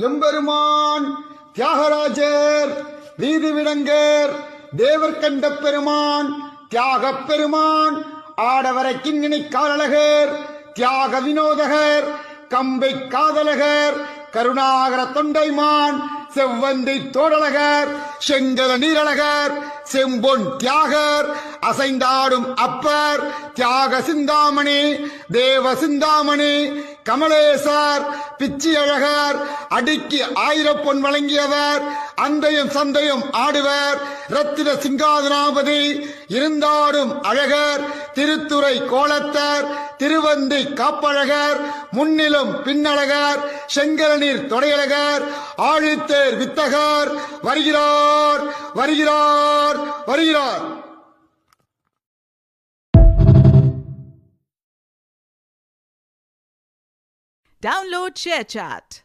எம்பெருமான் தியாகராஜர் வீதி விடங்கர் தேவர் கண்ட பெருமான் தியாகப் பெருமான் ஆடவரை கிண்ணினை காலழகர் தியாக வினோதகர் கம்பை காதலகர் கருணாகர தொண்டைமான் செவ்வந்தை தோடழகர் செங்கல நீரழகர் செம்பொன் தியாகர் அசைந்தாடும் அப்பர் தியாக சிந்தாமணி தேவ சிந்தாமணி கமலேசர் பிச்சி அழகார் அடிக்கு ஆயிரம் பொன் வழங்கியவர் அந்தையும் சந்தையும் ஆடுவர். ரத்தின சிங்காதனாபதி இருந்தாடும் அழகர் திருத்துறை கோலத்தர் திருவந்தி காப்பழகர் முன்னிலும் பின்னழகர் செங்கலநீர் தொடையழகர் ஆழித்தேர் வித்தகர். வருகிறார் வருகிறார் வருகிறார். Download ShareChat.